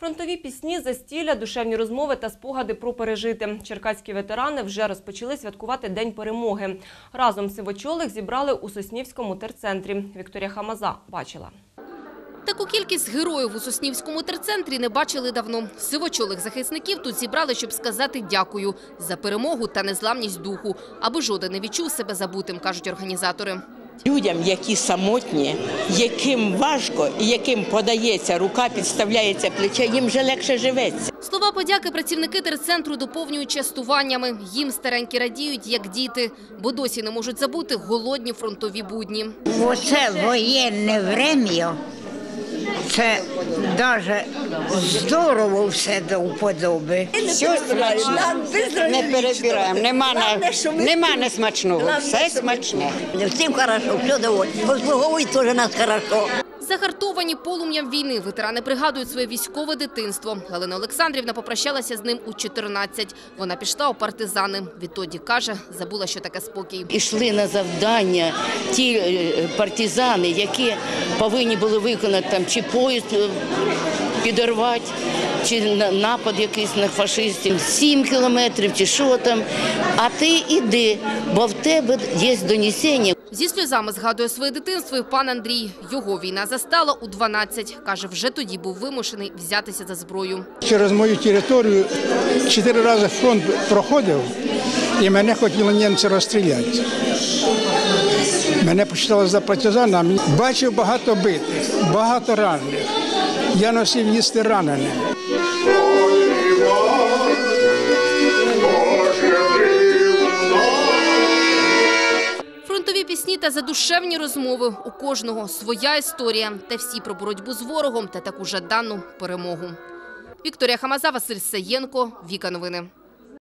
Фронтові пісні, застілля, душевні розмови та спогади про пережите. Черкаські ветерани вже розпочали святкувати День перемоги. Разом сивочолих зібрали у Соснівському терцентрі. Вікторія Хамаза бачила. Таку кількість героїв у Соснівському терцентрі не бачили давно. Сивочолих захисників тут зібрали, щоб сказати дякую за перемогу та незламність духу, аби жоден не відчув себе забутим, кажуть організатори. Людям, які самотні, яким важко і яким подається рука, підставляється плече, їм вже легше живеться. Слова подяки працівники терцентру доповнюють частуваннями. Їм старенькі радіють, як діти, бо досі не можуть забути голодні фронтові будні. Оце воєнне врем'я. Це навіть здорово все до вподоби. Все смачно, Не перебираємо. Нема, на, нема несмачного. Все смачне. Всім хорошо, все доволі. Послуговують теж нас хорошо. Загартовані полум'ям війни ветерани пригадують своє військове дитинство. Галина Олександрівна попрощалася з ним у 14. Вона пішла у партизани. Відтоді, каже, забула, що таке спокій. Ішли на завдання ті е, партизани, які повинні були виконати там чи поїзд підорвати, чи напад якийсь на фашистів, сім кілометрів, чи що там. А ти іди, бо в тебе є донесення. Зі сльозами згадує своє дитинство і пан Андрій. Його війна застала у 12. Каже, вже тоді був вимушений взятися за зброю. Через мою територію чотири рази фронт проходив, і мене хотіли німці розстріляти. Мене почитали за партизана. Бачив багато битих, багато ранених. Я носив їсти ранене. Фронтові пісні та задушевні розмови. У кожного своя історія. Та всі про боротьбу з ворогом та таку жадану перемогу. Вікторія Хамаза, Василь Саєнко, Віка Новини.